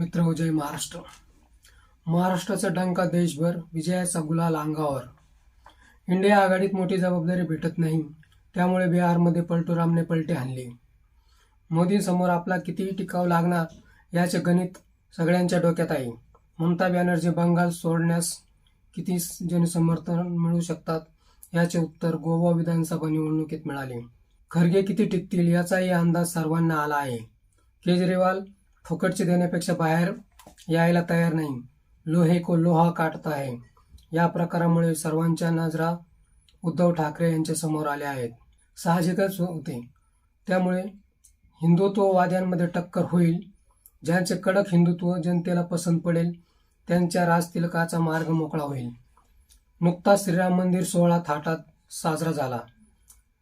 मित्र जय महाराष्ट्र. महाराष्ट्राचा डंका देशभर विजयाचा गुलाल अंगावर. इंडिया आघाडीत मोठी जबाबदारी भेटत नाही. त्यामुळे बिहारमध्ये पलटूरामने पलटे आणले. मोदींसमोर आपला कितीही टिकाव लागणार याचे गणित सगळ्यांच्या डोक्यात आहे. ममता बॅनर्जी बंगाल सोडण्यास किती जनसमर्थन मिळू शकतात याचे उत्तर गोवा विधानसभा निवडणुकीत मिळाले. खरगे किती टिकतील याचाही अंदाज सर्वांना आला आहे. केजरीवाल फुकटचे देण्यापेक्षा बाहेर यायला तयार नाही. लोहे को लोहा काटता आहे. या प्रकारामुळे सर्वांच्या नजरा उद्धव ठाकरे यांच्या समोर आल्या आहेत. साहजिकच होते. त्यामुळे हिंदुत्ववाद्यांमध्ये टक्कर होईल. ज्यांचे कडक हिंदुत्व जनतेला पसंत पडेल त्यांच्या राजतिलकाचा मार्ग मोकळा होईल. नुकताच श्रीराम मंदिर सोहळा थाटात साजरा झाला.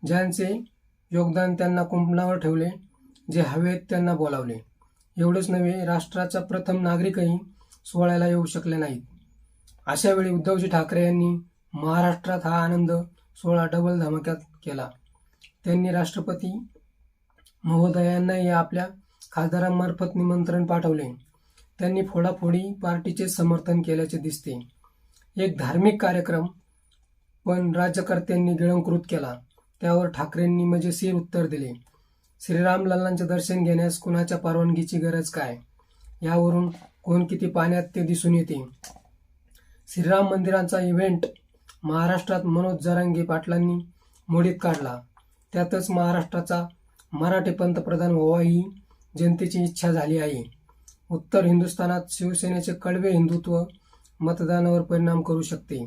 ज्यांचे योगदान त्यांना कुंपणावर ठेवले जे हवेत त्यांना बोलावले. एवढेच नव्हे राष्ट्राचा प्रथम नागरिकही सोहळ्याला येऊ शकले नाहीत. अशा वेळी उद्धवजी ठाकरे यांनी महाराष्ट्रात हा आनंद सोहळा डबल धमाक्यात केला. त्यांनी राष्ट्रपती महोदयांनाही आपल्या खासदारांमार्फत निमंत्रण पाठवले. त्यांनी फोडाफोडी पार्टीचे समर्थन केल्याचे दिसते. एक धार्मिक कार्यक्रम पण राज्यकर्त्यांनी गिळंकृत केला. त्यावर ठाकरेंनी मजेशीर उत्तर दिले. श्रीरामलालांचे दर्शन घेण्यास कुणाच्या परवानगीची गरज काय? यावरून कोण किती पाण्यात ते दिसून येते? श्रीराम मंदिरांचा इव्हेंट महाराष्ट्रात मनोज जरांगे पाटलांनी मोडीत काढला. त्यातच महाराष्ट्राचा मराठी पंतप्रधान व्हावा ही जनतेची इच्छा झाली आहे. उत्तर हिंदुस्थानात शिवसेनेचे कडवे हिंदुत्व मतदानावर परिणाम करू शकते.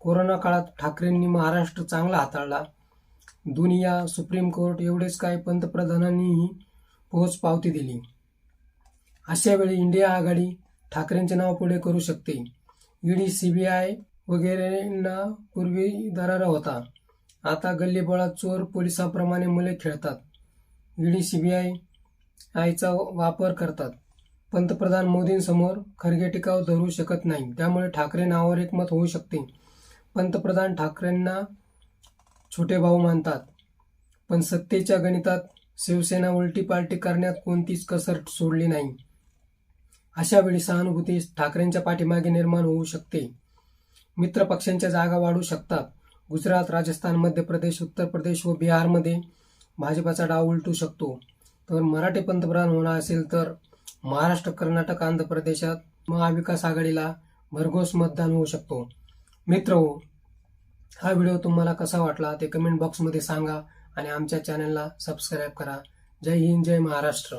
कोरोना काळात ठाकरेंनी महाराष्ट्र चांगला हाताळला. दुनिया सुप्रीम कोर्ट एवढेच काय पंतप्रधानांनीही पोहोच पावती दिली. अशा वेळी इंडिया आघाडी ठाकरेंचे नाव पुढे करू शकते. ईडी सीबीआय वगैरेंना पूर्वी दरारा होता. आता गल्लीबोळात चोर पोलिसांप्रमाणे मुले खेळतात. ईडी सीबीआय आयचा वापर करतात. पंतप्रधान मोदींसमोर खरगे टिकाव धरू शकत नाही. त्यामुळे ठाकरे नावावर एकमत होऊ शकते. पंतप्रधान ठाकरेंना छोटे भाऊ मानतात. पण सत्तेच्या गणितात शिवसेना उलटीपालटी करण्यात कोणतीच कसर सोडली नाही. अशा वेळी सहानुभूती ठाकरेंच्या पाठीमागे निर्माण होऊ शकते. मित्र पक्षांच्या जागा वाढू शकतात. गुजरात राजस्थान मध्य प्रदेश उत्तर प्रदेश व बिहारमध्ये भाजपाचा डाव उलटू शकतो. तर मराठी पंतप्रधान होणार असेल तर महाराष्ट्र कर्नाटक आंध्र प्रदेशात महाविकास आघाडीला भरघोस मतदान होऊ शकतो. मित्र हो हा व्हिडिओ तुम्हाला कसा वाटला ते कमेंट बॉक्समध्ये सांगा आणि आमच्या चॅनलला सबस्क्राईब करा. जय हिंद जय महाराष्ट्र.